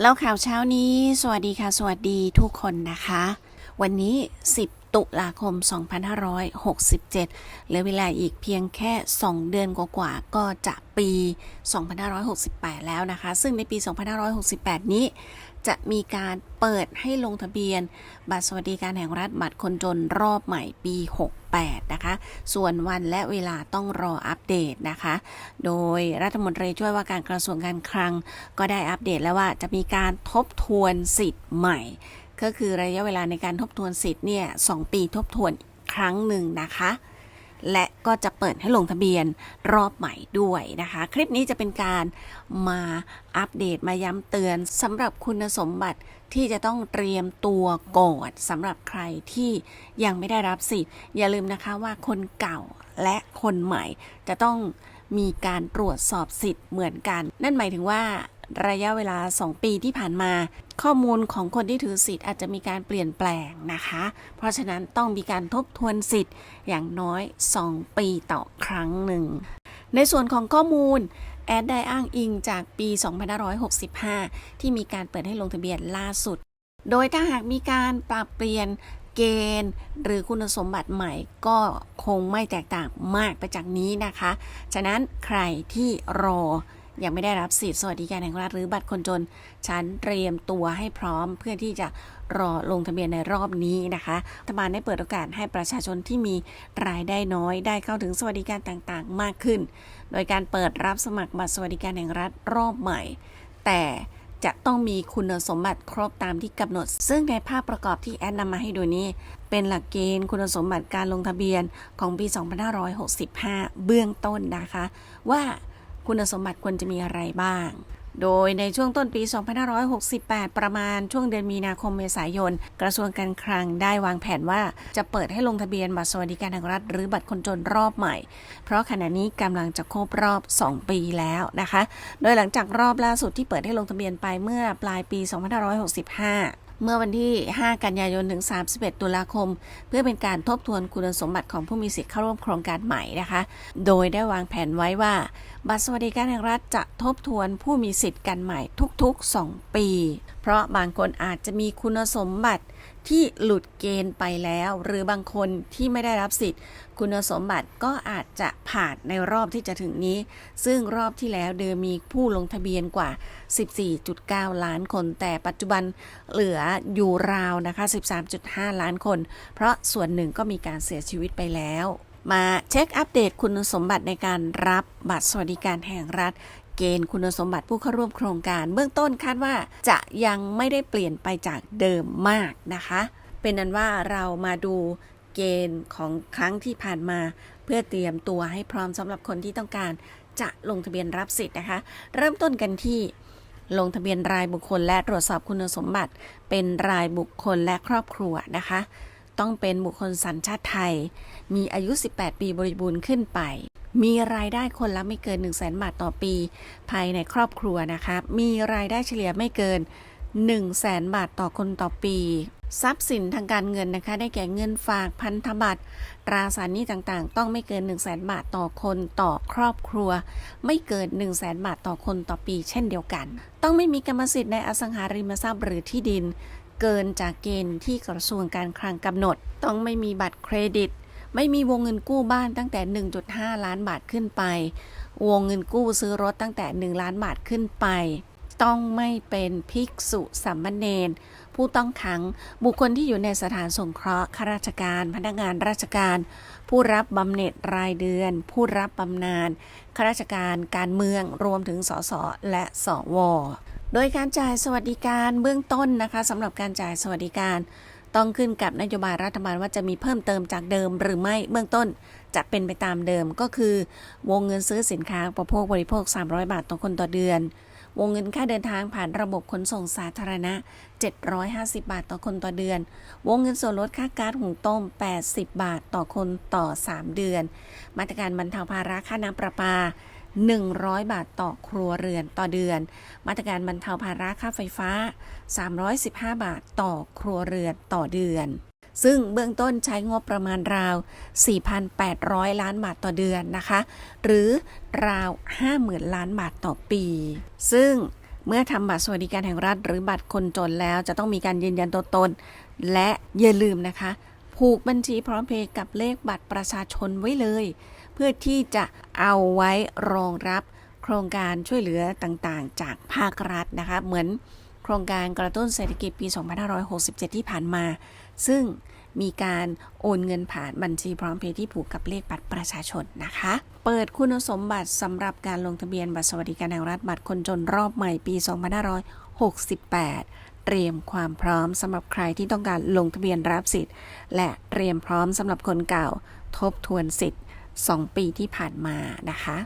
แล้วข่าวเช้านี้ สวัสดีค่ะ สวัสดีทุกคนนะคะ วันนี้ 10 ตุลาคม 2567เหลือเวลาอีกเพียงแค่ 2 เดือนกว่าๆก็จะปี 2568 แล้วนะคะ ซึ่งในปี 2568 นี้ จะมีการเปิดให้ลงทะเบียน บัตรสวัสดิการแห่งรัฐบัตรคนจนรอบใหม่ปี 68 นะคะ ส่วนวันและเวลาต้องรออัปเดตนะคะ โดยรัฐมนตรีช่วยว่าการกระทรวงการคลัง ก็ได้อัปเดตแล้วว่าจะมีการทบทวนสิทธิ์ใหม่ ก็คือระยะเวลาในการทบทวนสิทธิ์เนี่ยสปีทบทวนอีกครั้งหนึ่งนะคะ และก็จะเปิดให้ลงทะเบียนรอบใหม่ด้วยนะคะ คลิปนี้จะเป็นการมาอัปเดตมาย้ำเตือนสำหรับคุณสมบัติที่จะต้องเตรียมตัวก่อนสำหรับใครที่ยังไม่ได้รับสิทธิ์ อย่าลืมนะคะว่าคนเก่าและคนใหม่จะต้องมีการตรวจสอบสิทธิ์เหมือนกัน นั่นหมายถึงว่าระยะเวลา 2 ปีที่ผ่านมา ข้อมูลของคนที่ถือสิทธิ์อาจจะมีการเปลี่ยนแปลงนะคะ เพราะฉะนั้นต้องมีการทบทวนสิทธิ์อย่างน้อย 2 ปีต่อครั้งหนึ่ง ในส่วนของข้อมูลแอดได้อ้างอิงจากปี 2565 ที่มีการเปิดให้ลงทะเบียนล่าสุด โดยถ้าหากมีการปรับเปลี่ยนเกณฑ์ หรือคุณสมบัติใหม่ก็คงไม่แตกต่างมากไปจากนี้นะคะ ฉะนั้นใครที่รอ ยังไม่ได้รับสิทธิสวัสดิการแห่งรัฐหรือบัตรคนจน ฉันเตรียมตัวให้พร้อมเพื่อที่จะรอลงทะเบียนในรอบนี้นะคะรัฐบาลได้เปิดโอกาสให้ประชาชนที่มีรายได้น้อยได้เข้าถึงสวัสดิการต่างๆ มากขึ้น โดยการเปิดรับสมัครบัตรสวัสดิการแห่งรัฐรอบใหม่ แต่จะต้องมีคุณสมบัติครบตามที่กำหนด ซึ่งในภาพประกอบที่แอดนำมาให้ดูนี้ เป็นหลักเกณฑ์คุณสมบัติการลงทะเบียนของปี 2565 เบื้องต้นนะคะ ว่า คุณสมบัติควรจะมีอะไรบ้าง โดยในช่วงต้นปี 2568 ประมาณช่วงเดือนมีนาคมเมษายน กระทรวงการคลังได้วางแผนว่าจะเปิดให้ลงทะเบียนบัตรสวัสดิการแห่งรัฐ หรือบัตรคนจนรอบใหม่ เพราะขณะนี้กำลังจะครบรอบ 2 ปีแล้วนะคะ โดยหลังจากรอบล่าสุดที่เปิดให้ลงทะเบียนไปเมื่อปลายปี 2565 เมื่อวันที่ 5 กันยายนถึง 31 ตุลาคม เพื่อเป็นการทบทวนคุณสมบัติของผู้มีสิทธิ์เข้าร่วมโครงการใหม่นะคะ โดยได้วางแผนไว้ว่า บัตรสวัสดิการแห่งรัฐจะทบทวนผู้มีสิทธิ์กันใหม่ทุกๆ 2 ปี ราะบางคนอาจจะมีคุณสมบัติที่หลุดเกณฑ์ไปแล้ว หรือบางคนที่ไม่ได้รับสิทธิ์ คุณสมบัติก็อาจจะผ่านในรอบที่จะถึงนี้ ซึ่งรอบที่แล้วเดิมมีผู้ลงทะเบียนกว่า 14.9 ล้านคน แต่ปัจจุบันเหลืออยู่ราวนะคะ 13.5 ล้านคน เพราะส่วนหนึ่งก็มีการเสียชีวิตไปแล้วมาเช็คอัปเดตคุณสมบัติในการรับบัตรสวัสดิการแห่งรัฐ เกณฑ์คุณสมบัติผู้เข้าร่วมโครงการ เบื้องต้นคาดว่าจะยังไม่ได้เปลี่ยนไปจากเดิมมากนะคะ เป็นนั้นว่าเรามาดูเกณฑ์ของครั้งที่ผ่านมา เพื่อเตรียมตัวให้พร้อมสำหรับคนที่ต้องการจะลงทะเบียนรับสิทธิ์นะคะ เริ่มต้นกันที่ลงทะเบียนรายบุคคลและตรวจสอบคุณสมบัติ เป็นรายบุคคลและครอบครัวนะคะ ต้องเป็นบุคคลสัญชาติไทย มีอายุ 18 ปีบริบูรณ์ขึ้นไป มีรายได้คนละไม่เกิน 1 0 0 0 0แบาทต่อปี ภายในครอบครัวนะคะ มีรายได้เฉลี่ยไม่เกิน 1 0 0 0 0แบาทต่อคนต่อปี ทรัพย์สินทางการเงินนะคะ ได้แก่เงินฝากพันธบัตรตราสารหนี้ต่างๆ ต้องไม่เกิน 1 0 0 0 0แบาทต่อคนต่อครอบครัว ไม่เกิน 1 0 0 0 0แบาทต่อคนต่อปี เช่นเดียวกัน ต้องไม่มีกรรมสิทธิ์ในอสังหาริมทรัพย์หรือที่ดิน เกินจากเกณฑ์ที่กระทรวงการคลังกำหนด ต้องไม่มีบัตรเครดิต ไม่มีวงเงินกู้บ้านตั้งแต่ 1.5 ล้านบาทขึ้นไป วงเงินกู้ซื้อรถตั้งแต่ 1 ล้านบาทขึ้นไป ต้องไม่เป็นภิกษุสามเณรผู้ต้องขัง บุคคลที่อยู่ในสถานสงเคราะห์ข้าราชการ พนักงานราชการ ผู้รับบำเหน็จรายเดือน ผู้รับบำนาญข้าราชการการเมืองรวมถึงสสและสวโดยการจ่ายสวัสดิการเบื้องต้นนะคะสำหรับการจ่ายสวัสดิการ ต้องขึ้นกับนโยบายรัฐบาลว่าจะมีเพิ่มเติมจากเดิมหรือไม่เบื้องต้นจะเป็นไปตามเดิมก็คือ วงเงินซื้อสินค้าอุปโภคบริโภค 300 บาทต่อคนต่อเดือน วงเงินค่าเดินทางผ่านระบบขนส่งสาธารณะ 750 บาทต่อคนต่อเดือน วงเงินส่วนลดค่าก๊าซหุงต้ม 80 บาทต่อคนต่อ 3 เดือน มาตรการบรรเทาภาระค่าน้ำประปา 100 บาทต่อครัวเรือนต่อเดือน มาตรการบรรเทาภาระค่าไฟฟ้า 315 บาทต่อครัวเรือนต่อเดือน ซึ่งเบื้องต้นใช้งบประมาณราว 4,800 ล้านบาทต่อเดือนนะคะ หรือราว 50,000 ล้านบาทต่อปี ซึ่งเมื่อทำบัตรสวัสดิการแห่งรัฐ หรือบัตรคนจนแล้วจะต้องมีการยืนยันตัวตน และอย่าลืมนะคะ ผูกบัญชีพร้อมเพย์กับเลขบัตรประชาชนไว้เลย เพื่อที่จะ เอาไว้รองรับโครงการช่วยเหลือต่างๆ จากภาครัฐนะคะเหมือนโครงการกระตุ้นเศรษฐกิจปี 2567 ที่ผ่านมา ซึ่งมีการโอนเงินผ่านบัญชีพร้อมเพย์ที่ผูกกับเลขบัตรประชาชนนะคะ เปิดคุณสมบัติสำหรับการลงทะเบียนบัตรสวัสดิการแห่งรัฐบัตรคนจนรอบใหม่ปี 2568 เตรียมความพร้อมสำหรับใครที่ต้องการลงทะเบียนรับสิทธิ์ และเตรียมพร้อมสำหรับคนเก่าทบทวนสิทธิ์ 2 ปีที่ผ่านมานะคะ